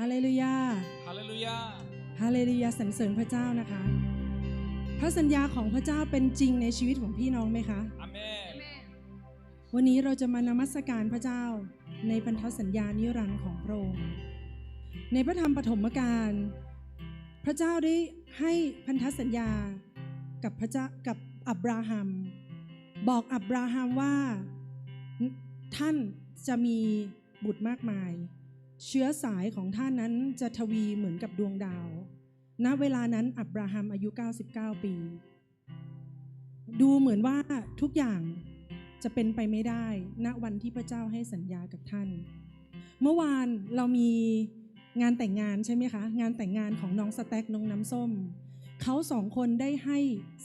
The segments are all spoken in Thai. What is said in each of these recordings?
ฮาเลลูยา ฮาเลลูยา ฮาเลลูยาสรรเสริญพระเจ้านะคะ พระสัญญาของพระเจ้าเป็นจริงในชีวิตของพี่น้องไหมคะอาเมนวันนี้เราจะมานมัสการพระเจ้าในพันธสัญญานิรันดร์ของพระองค์ ในพระธรรมปฐมกาลพระเจ้าได้ให้พันธสัญญากับพระเจ้ากับอับราฮัม บอกอับราฮัมว่าท่านจะมีบุตรมากมาย เชื้อสายของท่านนั้นจะทวีเหมือนกับดวงดาว ณ เวลานั้นอับราฮัมอายุ 99 ปี ดูเหมือนว่าทุกอย่างจะเป็นไปไม่ได้ ณ วันที่พระเจ้าให้สัญญากับท่าน เมื่อวานเรามีงานแต่งงานใช่ไหมคะ งานแต่งงานของน้องสแต็กน้องน้ำส้ม เขาสองคนได้ให้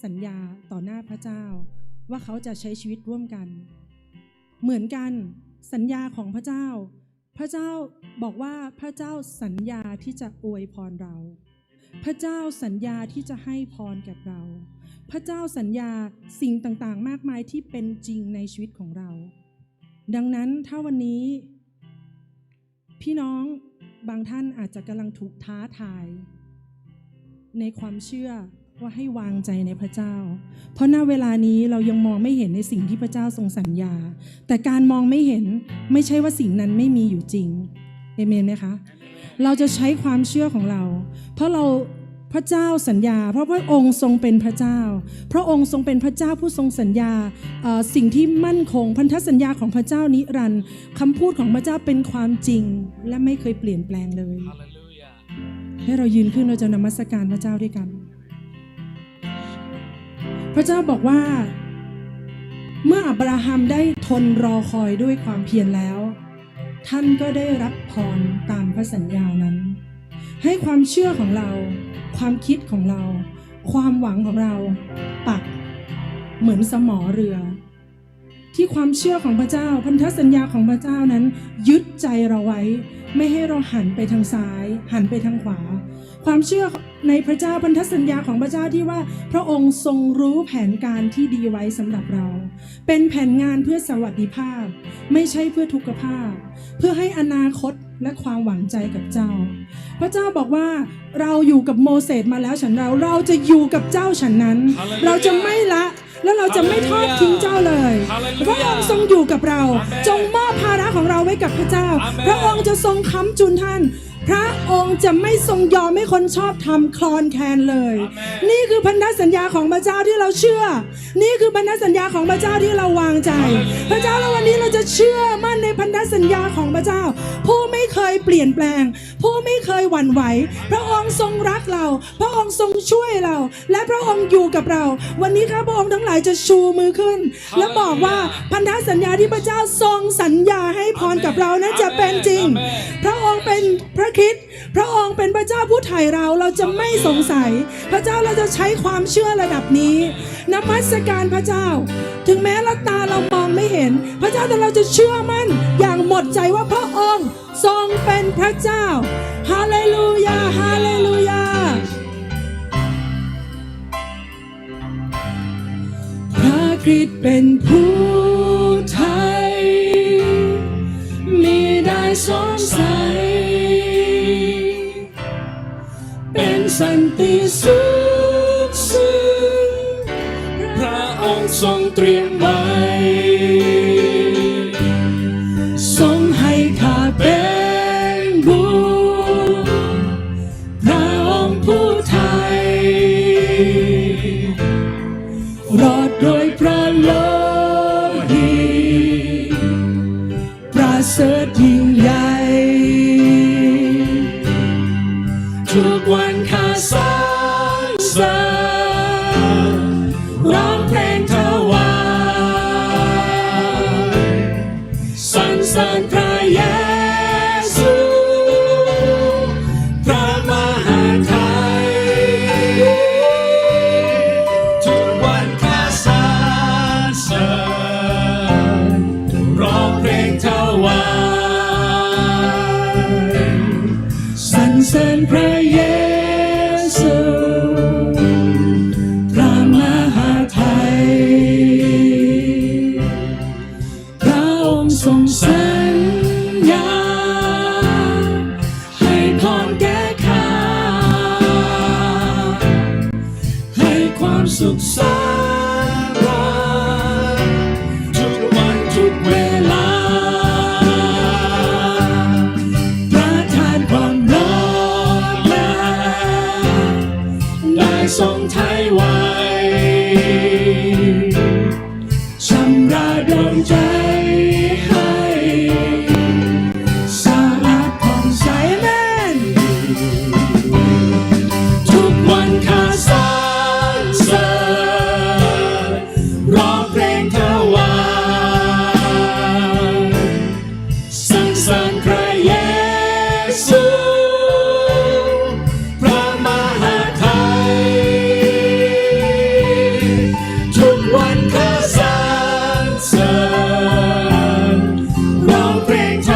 สัญญาต่อหน้าพระเจ้า ว่าเขาจะใช้ชีวิตร่วมกัน เหมือนกันสัญญาของพระเจ้า พระเจ้าบอกว่าพระเจ้าสัญญาที่จะอวยพรเรา พระเจ้าสัญญาที่จะให้พรกับเรา พระเจ้าสัญญาสิ่งต่างๆ มากมายที่เป็นจริงในชีวิตของเรา ดังนั้นถ้าวันนี้ พี่น้องบางท่านอาจจะกำลังถูกท้าทาย ในความเชื่อ ว่าให้วางใจในพระเจ้า เพราะณเวลานี้เรายังมองไม่เห็นในสิ่งที่พระเจ้าทรงสัญญา แต่การมองไม่เห็นไม่ใช่ว่าสิ่งนั้นไม่มีอยู่จริงเอเมนไหมคะ เราจะใช้ความเชื่อของเรา เพราะเราพระเจ้าสัญญา เพราะพระองค์ทรงเป็นพระเจ้า พระองค์ทรงเป็นพระเจ้าผู้ทรงสัญญาเอ่อสิ่งที่มั่นคงพันธสัญญาของพระเจ้านิรันดร์คำพูดของพระเจ้าเป็นความจริง และไม่เคยเปลี่ยนแปลงเลยฮาเลลูยาให้เรายืนขึ้นเราจะนมัสการพระเจ้าด้วยกัน พระเจ้าบอกว่า เมื่ออับราฮัมได้ทนรอคอยด้วยความเพียรแล้ว ท่านก็ได้รับพรตามพระสัญญานั้น ให้ความเชื่อของเรา ความคิดของเรา ความหวังของเรา ปัก เหมือนสมอเรือ ที่ความเชื่อของพระเจ้า พันธสัญญาของพระเจ้านั้น ยึดใจเราไว้ ไม่ให้เราหันไปทางซ้าย หันไปทางขวา ความเชื่อ ในพระเจ้าพันธสัญญาของพระเจ้าที่ว่า พระองค์ทรงรู้แผนการที่ดีไว้สำหรับเรา เป็นแผนงานเพื่อสวัสดิภาพ ไม่ใช่เพื่อทุกขภาพ เพื่อให้อนาคตและความหวังใจกับเจ้า พระเจ้าบอกว่าเราอยู่กับโมเสสมาแล้วฉันเราเราจะอยู่กับเจ้าฉันนั้น Hallelujah เราจะไม่ละและเราจะไม่ทอดทิ้งเจ้าเลย Hallelujah พระองค์ทรงอยู่กับเรา Amen จงมอบภาระของเราไว้กับพระเจ้า Amen พระองค์จะทรงค้ำจุนท่าน พระองค์จะไม่ทรงยอมให้คนชอบทำคลอนแคลนเลย Amen นี่คือพันธสัญญาของพระเจ้าที่เราเชื่อ นี่คือพันธสัญญาของพระเจ้าที่เราวางใจ Hallelujah พระเจ้าแล้ววันนี้เราจะเชื่อมั่นในพันธสัญญาของพระเจ้า ผู้ไม่เคยเปลี่ยนแปลง ผู้ไม่เคยหวั่นไหว พระองค์ทรงรักเรา พระองค์ทรงช่วยเรา และพระองค์อยู่กับเรา วันนี้ข้าพระองค์ทั้งหลายจะชูมือขึ้น และบอกว่าพันธสัญญาที่พระเจ้าทรงสัญญาให้พรกับเรานั้นจะเป็นจริง พระองค์เป็นพระคริสต์พระองค์เป็นพระเจ้าผู้ไถ่เราเราจะไม่สงสัย พระเจ้าเราจะใช้ความเชื่อระดับนี้นมัสการพระเจ้า ถึงแม้ละตาเรามองไม่เห็น พระเจ้าแต่เราจะเชื่อมั่นอย่างหมดใจว่าพระองค์ทรงเป็นพระเจ้าฮาเลลูยาฮาเลลูยาพระคริสต์เป็นผู้ไทยมีได้ส งสัยเป็นสันติสุขสิ้นพระองค์ทรงเตรียมไว้ yaparsın sen. things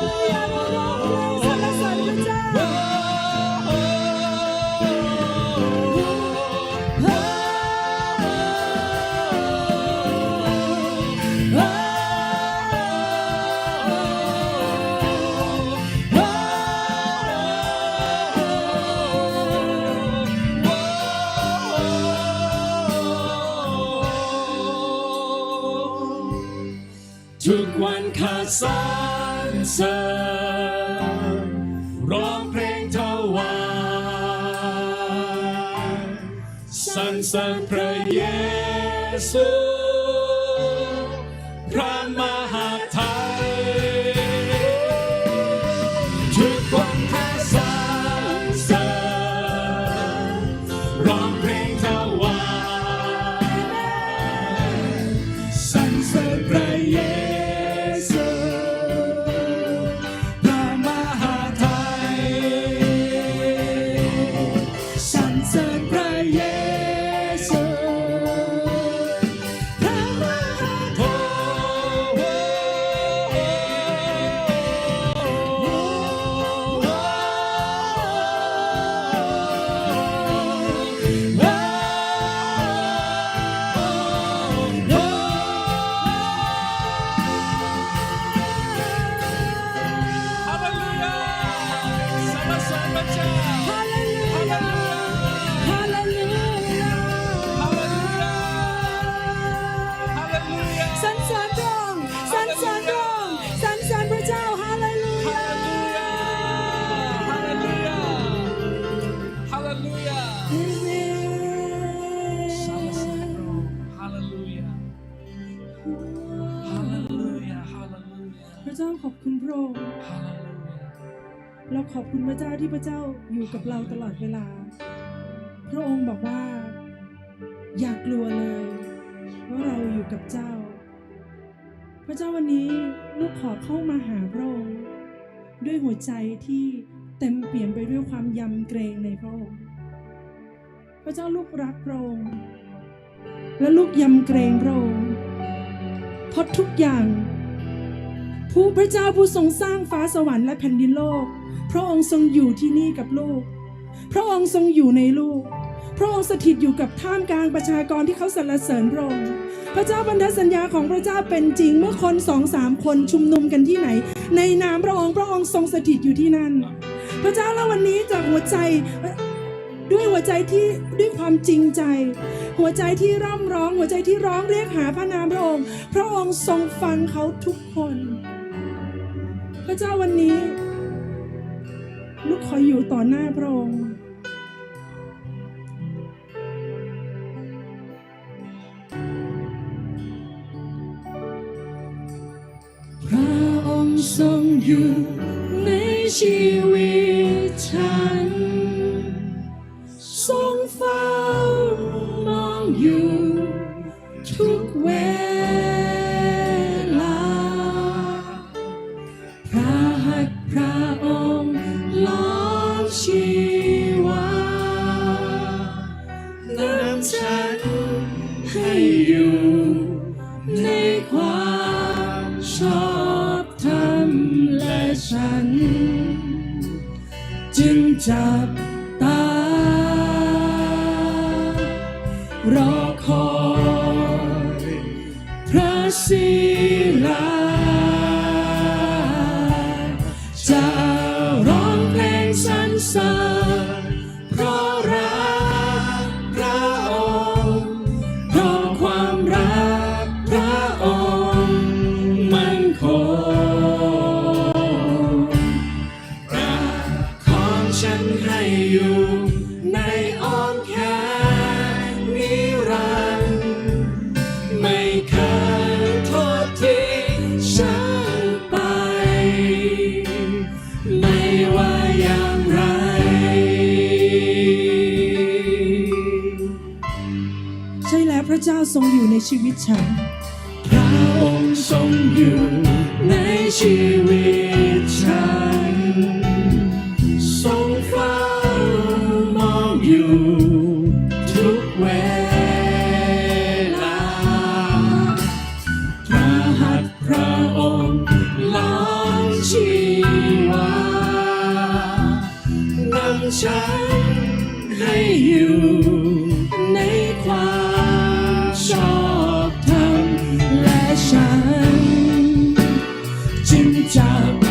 Yeah. So. ขอบคุณพระเจ้าที่พระเจ้าอยู่กับเราตลอดเวลา พระองค์บอกว่า อย่ากลัวเลยว่าเราอยู่กับเจ้า พระเจ้าวันนี้ลูกขอเข้ามาหาพระองค์ด้วยหัวใจที่เต็มเปี่ยมไปด้วยความยำเกรงในพระองค์พระเจ้าลูกรักพระองค์และลูกยำเกรงพระองค์เพราะทุกอย่าง ผู้พระเจ้าผู้ทรงสร้างฟ้าสวรรค์และแผ่นดินโลก พระองค์ทรงอยู่ที่นี่กับลูก พระองค์ทรงอยู่ในลูก พระองค์สถิตอยู่กับท่ามกลางประชากรที่เขาสรรเสริญพระองค์ พระเจ้าพันธสัญญาของพระเจ้าเป็นจริง เมื่อคนสองสามคนชุมนุมกันที่ไหน ในนามพระองค์พระองค์ทรงสถิตอยู่ที่นั่น พระเจ้าแล้ววันนี้จากหัวใจด้วยหัวใจที่ด้วยความจริงใจ หัวใจที่ร่ำร้อง หัวใจที่ร้องเรียกหาพระนามพระองค์ พระองค์ทรงฟังเขาทุกคน พระเจ้าวันนี้ ลูกขออยู่ต่อหน้าพระองค์พระองค์ทรงอยู่ในชีวิตฉัน ฉันให้อยู่ในอ้อมแขนนิรันดร์ไม่เคยทอดทิ้งฉันไป ไม่ว่าอย่างไร ใช่แล้วพระเจ้าทรงอยู่ในชีวิตฉัน พระองค์ทรงอยู่ในชีวิต ฉันจึงจะ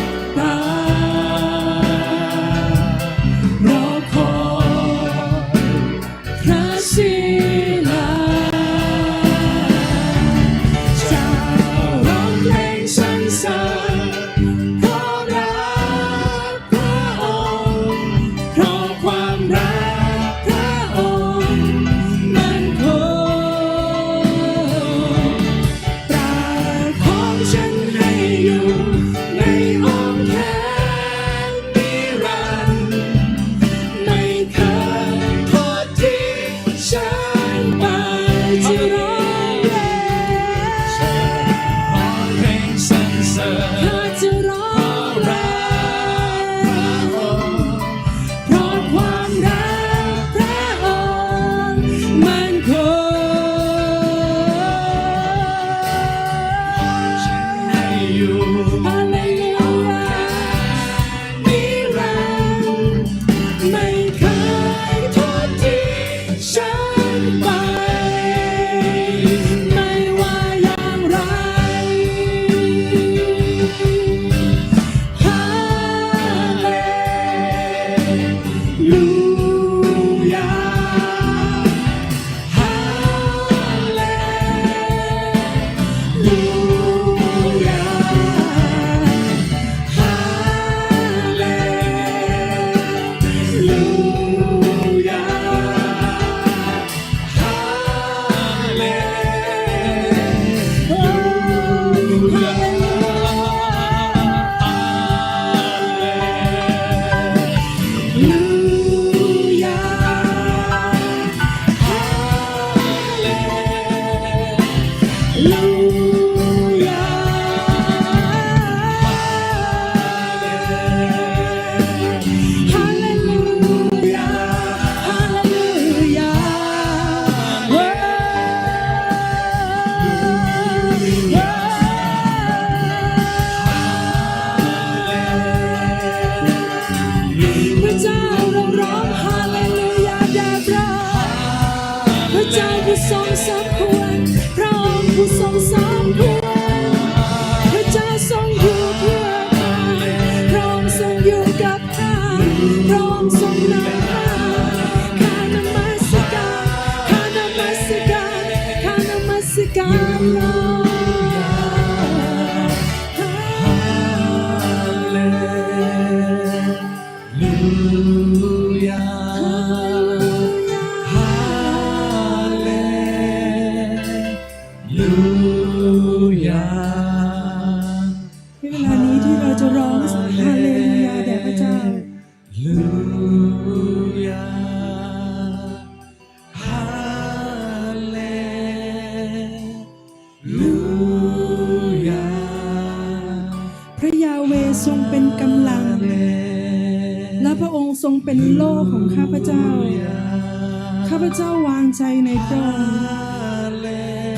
เจ้าวางใจในพระองค์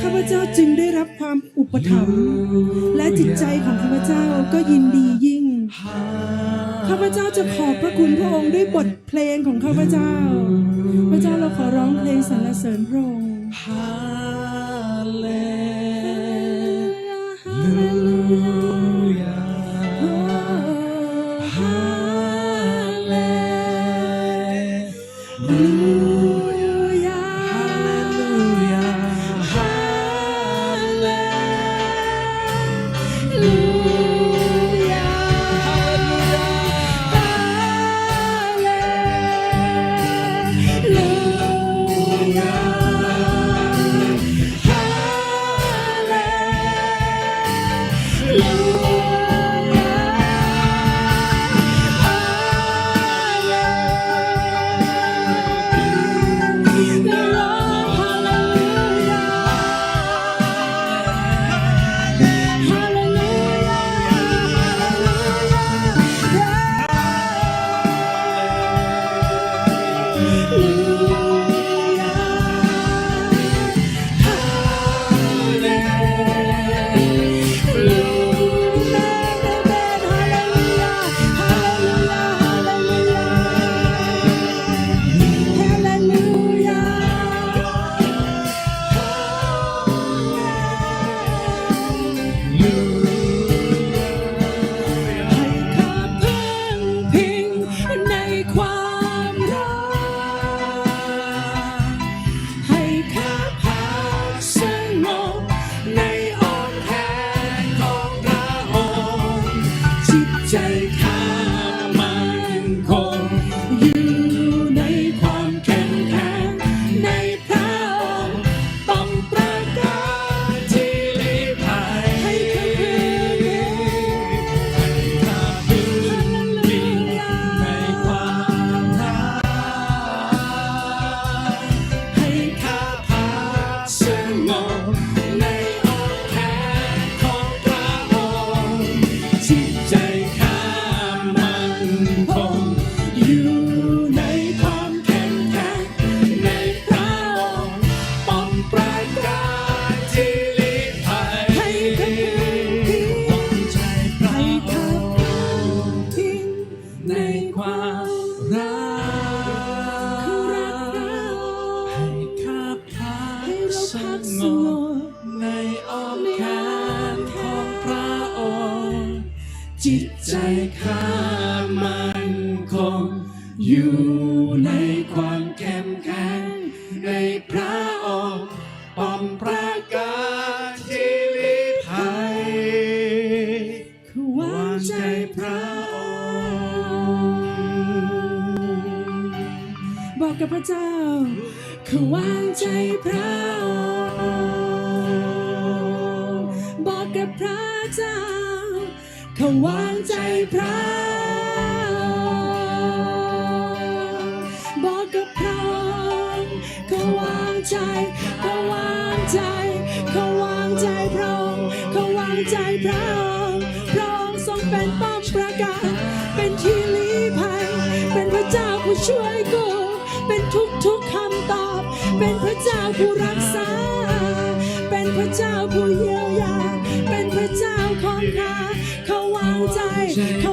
ข้าพเจ้าจึงได้รับความอุปถัมภ์และจิตใจของข้าพเจ้าก็ยินดียิ่ง ข้าพเจ้าจะขอบพระคุณพระองค์ด้วยบทเพลงของข้าพเจ้า พระเจ้าเราขอร้องเพลงสรรเสริญพระองค์ฮาเลลูยา เจ้าผู้เยียวยา เป็นพระเจ้าของข้าเขาวางใจเขา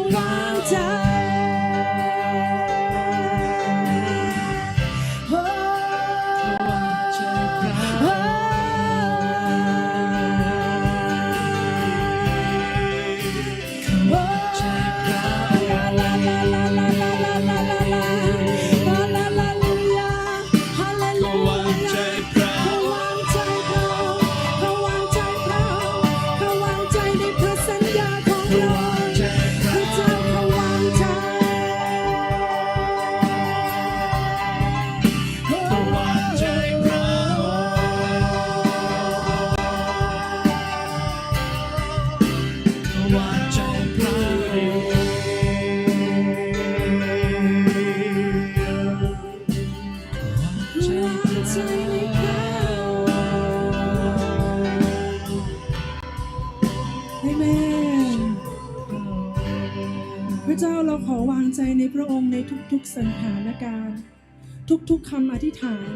กๆคำอธิษฐาน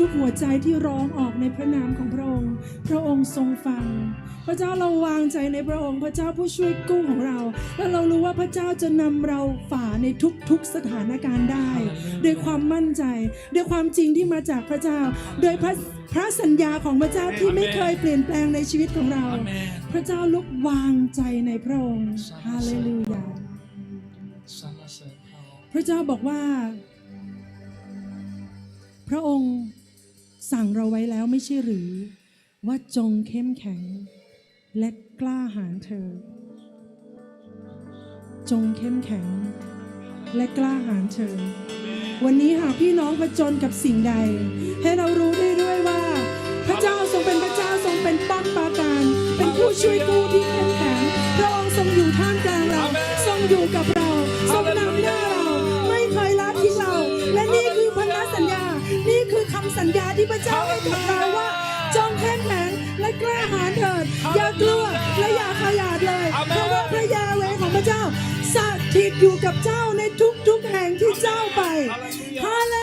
ทุกๆหัวใจที่ร้องออกในพระนามของพระองค์ พระองค์ทรงฟัง พระเจ้าเราวางใจในพระองค์ พระเจ้าผู้ช่วยกู้ของเรา และเรารู้ว่าพระเจ้าจะนำเราฝ่าในทุกๆสถานการณ์ได้ด้วยความมั่นใจด้วยความจริงที่มาจากพระเจ้าโดยพระพระสัญญาของพระเจ้าที่ไม่เคยเปลี่ยนแปลงในชีวิตของเราอาเมนพระเจ้าลุกวางใจในพระองค์ฮาเลลูยาสรรเสริญพระองค์พระเจ้าบอกว่า พระองค์สั่งเราไว้แล้วไม่ใช่หรือ ว่าจงเข้มแข็ง และกล้าหาญเธอ จงเข้มแข็ง และกล้าหาญเธอ วันนี้หากพี่น้องผจญกับสิ่งใด ให้เรารู้ได้ด้วยว่า พระเจ้าทรงเป็นพระเจ้าทรงเป็นป้อมปราการ เป็นผู้ช่วยกู้ที่เข้มแข็งพระองค์ทรงอยู่ท่ามกลางเรา ทรงอยู่กับเรา ทรงนำหน้า ที่พระเจ้าให้กับเราว่า จงเข้มแข็งและกล้าหาญเถิด อย่ากลัวและอย่าขยาดเลยเพราะว่าพระยาเวของพระเจ้าสถิตอยู่กับเจ้าในทุกๆแห่งที่เจ้าไปฮาเล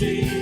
อิ